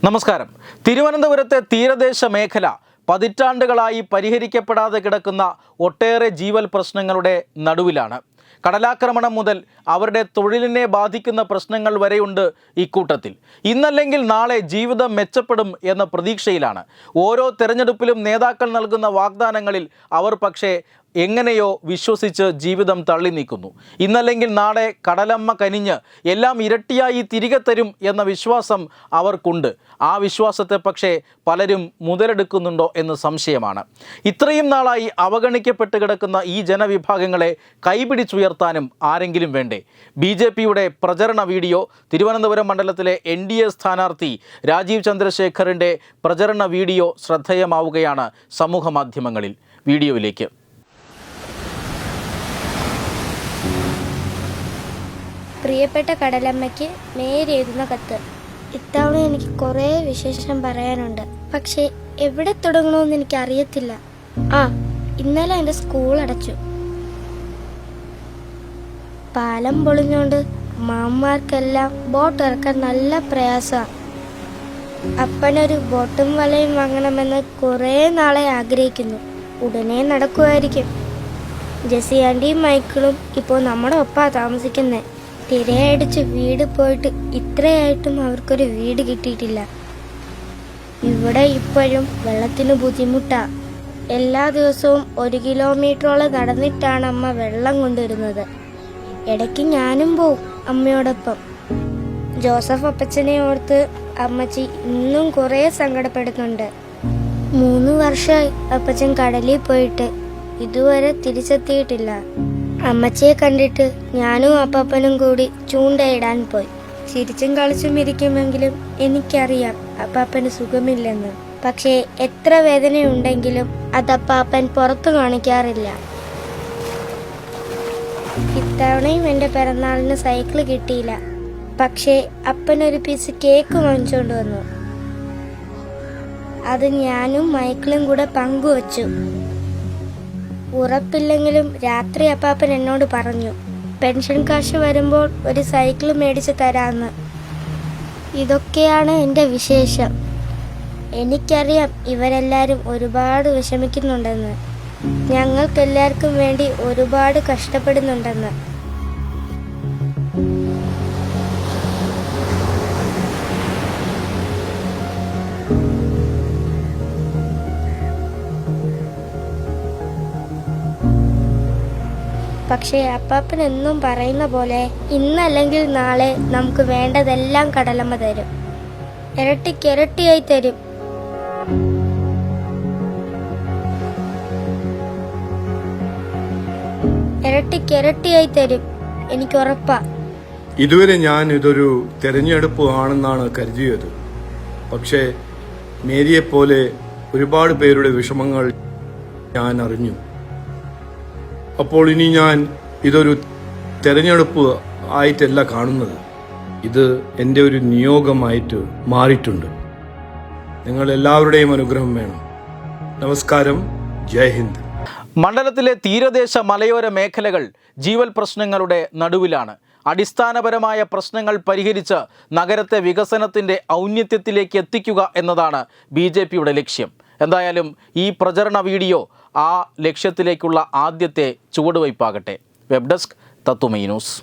നമസ്കാരം. തിരുവനന്തപുരത്തെ തീരദേശ മേഖല പതിറ്റാണ്ടുകളായി പരിഹരിക്കപ്പെടാതെ കിടക്കുന്ന ഒട്ടേറെ ജീവൽ പ്രശ്നങ്ങളുടെ നടുവിലാണ്. കടലാക്രമണം മുതൽ അവരുടെ തൊഴിലിനെ ബാധിക്കുന്ന പ്രശ്നങ്ങൾ വരെയുണ്ട് ഇക്കൂട്ടത്തിൽ. ഇന്നല്ലെങ്കിൽ നാളെ ജീവിതം മെച്ചപ്പെടും എന്ന പ്രതീക്ഷയിലാണ്. ഓരോ തെരഞ്ഞെടുപ്പിലും നേതാക്കൾ നൽകുന്ന വാഗ്ദാനങ്ങളിൽ അവർ പക്ഷേ എങ്ങനെയോ വിശ്വസിച്ച് ജീവിതം തള്ളി നീക്കുന്നു. ഇന്നല്ലെങ്കിൽ നാളെ കടലമ്മ കനിഞ്ഞ് എല്ലാം ഇരട്ടിയായി തിരികെ തരും എന്ന വിശ്വാസം അവർക്കുണ്ട്. ആ വിശ്വാസത്തെ പക്ഷേ പലരും മുതലെടുക്കുന്നുണ്ടോ എന്ന് സംശയമാണ്. ഇത്രയും നാളായി അവഗണിക്കപ്പെട്ട് കിടക്കുന്ന ഈ ജനവിഭാഗങ്ങളെ കൈപിടിച്ചുയർത്താനും ആരെങ്കിലും വേണ്ടേ? ബി ജെ പിയുടെ പ്രചരണ വീഡിയോ തിരുവനന്തപുരം മണ്ഡലത്തിലെ എൻ ഡി എ സ്ഥാനാർത്ഥി രാജീവ് ചന്ദ്രശേഖറിന്റെ പ്രചരണ വീഡിയോ ശ്രദ്ധേയമാവുകയാണ് സമൂഹ മാധ്യമങ്ങളിൽ വീഡിയോയിലേക്ക്. പ്രിയപ്പെട്ട കടലമ്മയ്ക്ക് നേരെ എഴുതുന്ന കത്ത്. ഇത്തവണ എനിക്ക് കുറേ വിശേഷം പറയാനുണ്ട്. പക്ഷേ എവിടെ തുടങ്ങണമെന്ന് എനിക്ക് അറിയത്തില്ല ആ ഇന്നലെ എന്റെ സ്കൂൾ അടച്ചു. പാലം പൊളിഞ്ഞോണ്ട് മാമ്മാർക്കെല്ലാം ബോട്ട് ഇറക്കാൻ നല്ല പ്രയാസമാണ് അപ്പനൊരു ബോട്ടും വലയും വാങ്ങണമെന്ന് കുറേ നാളെ ആഗ്രഹിക്കുന്നു. ഉടനെ നടക്കുമായിരിക്കും. ജെസി മൈക്കിളും ഇപ്പോൾ നമ്മുടെ ഒപ്പാ താമസിക്കുന്നേ. തിരയടിച്ച് വീട് പോയിട്ട് ഇത്രയായിട്ടും അവർക്കൊരു വീട് കിട്ടിയിട്ടില്ല. ഇവിടെ ഇപ്പോഴും വെള്ളത്തിന് ബുദ്ധിമുട്ടാ. എല്ലാ ദിവസവും ഒരു കിലോമീറ്ററോളം നടന്നിട്ടാണ് അമ്മ വെള്ളം കൊണ്ടുവരുന്നത്. ഇടയ്ക്ക് ഞാനും പോവും അമ്മയോടൊപ്പം. ജോസഫ് അപ്പച്ചനെ ഓർത്ത് അമ്മച്ചി ഇന്നും കുറേ സങ്കടപ്പെടുന്നുണ്ട്. മൂന്ന് വർഷമായി അപ്പച്ചൻ കടലിൽ പോയിട്ട് ഇതുവരെ തിരിച്ചെത്തിയിട്ടില്ല. അമ്മച്ചിയെ കണ്ടിട്ട് ഞാനും അപ്പാപ്പനും കൂടി ചൂണ്ടയിടാൻ പോയി. ചിരിച്ചും കളിച്ചും ഇരിക്കുമെങ്കിലും എനിക്കറിയാം അപ്പാപ്പന് സുഖമില്ലെന്ന്. പക്ഷേ എത്ര വേദനയുണ്ടെങ്കിലും അതപ്പാപ്പൻ പുറത്തു കാണിക്കാറില്ല. ഇത്തവണയും എന്റെ പിറന്നാളിന് സൈക്കിൾ കിട്ടിയില്ല. പക്ഷേ അപ്പൻ ഒരു പീസ് കേക്ക് വാങ്ങിച്ചുകൊണ്ട് വന്നു. അത് ഞാനും മൈക്കിളും കൂടെ പങ്കുവച്ചു. ഉറപ്പില്ലെങ്കിലും രാത്രി അപ്പാപ്പൻ എന്നോട് പറഞ്ഞു പെൻഷൻ കാശ് വരുമ്പോൾ ഒരു സൈക്കിൾ മേടിച്ച് തരാമെന്ന് ഇതൊക്കെയാണ് എന്റെ വിശേഷം. എനിക്കറിയാം ഇവരെല്ലാവരും ഒരുപാട് വിഷമിക്കുന്നുണ്ടെന്ന്. ഞങ്ങൾക്കെല്ലാവർക്കും വേണ്ടി ഒരുപാട് കഷ്ടപ്പെടുന്നുണ്ടെന്ന്. പക്ഷേ അപ്പാപ്പൻ എന്നും പറയുന്ന പോലെ ഇന്നല്ലെങ്കിൽ നാളെ നമുക്ക് വേണ്ടതെല്ലാം കടലമ്മ തരും. ഇരട്ടിക്കിരട്ടിയായി തരും. ഇരട്ടിക്കിരട്ടിയായി തരും. എനിക്ക് ഉറപ്പാ. ഇതുവരെ ഞാൻ ഇതൊരു തെരഞ്ഞെടുപ്പ് ആണെന്നാണ് കരുതിയത്. പക്ഷേ മേരിയെപ്പോലെ ഒരുപാട് പേരുടെ വിഷമങ്ങൾ ഞാൻ അറിഞ്ഞു. അപ്പോൾ ഇനി ഞാൻ ഇതൊരു തെരഞ്ഞെടുപ്പ് ആയിട്ടല്ല കാണുന്നത്. ഇത് എന്റെ ഒരു നിയോഗമായിട്ട് മാറിയിട്ടുണ്ട്. നിങ്ങൾ എല്ലാവരുടെയും അനുഗ്രഹം വേണം. നമസ്കാരം. ജയ് ഹിന്ദ്. മണ്ഡലത്തിലെ തീരദേശ മലയോര മേഖലകൾ ജീവൽ പ്രശ്നങ്ങളുടെ നടുവിലാണ്. അടിസ്ഥാനപരമായ പ്രശ്നങ്ങൾ പരിഹരിച്ച് നഗരത്തെ വികസനത്തിന്റെ ഔന്നത്യത്തിലേക്ക് എത്തിക്കുക എന്നതാണ് ബി ലക്ഷ്യം. എന്തായാലും ഈ പ്രചരണ വീഡിയോ ആ ലക്ഷ്യത്തിലേക്കുള്ള ആദ്യത്തെ ചുവടുവയ്പ്പാകട്ടെ. വെബ് ഡെസ്ക് തത്തുമൈ ന്യൂസ്.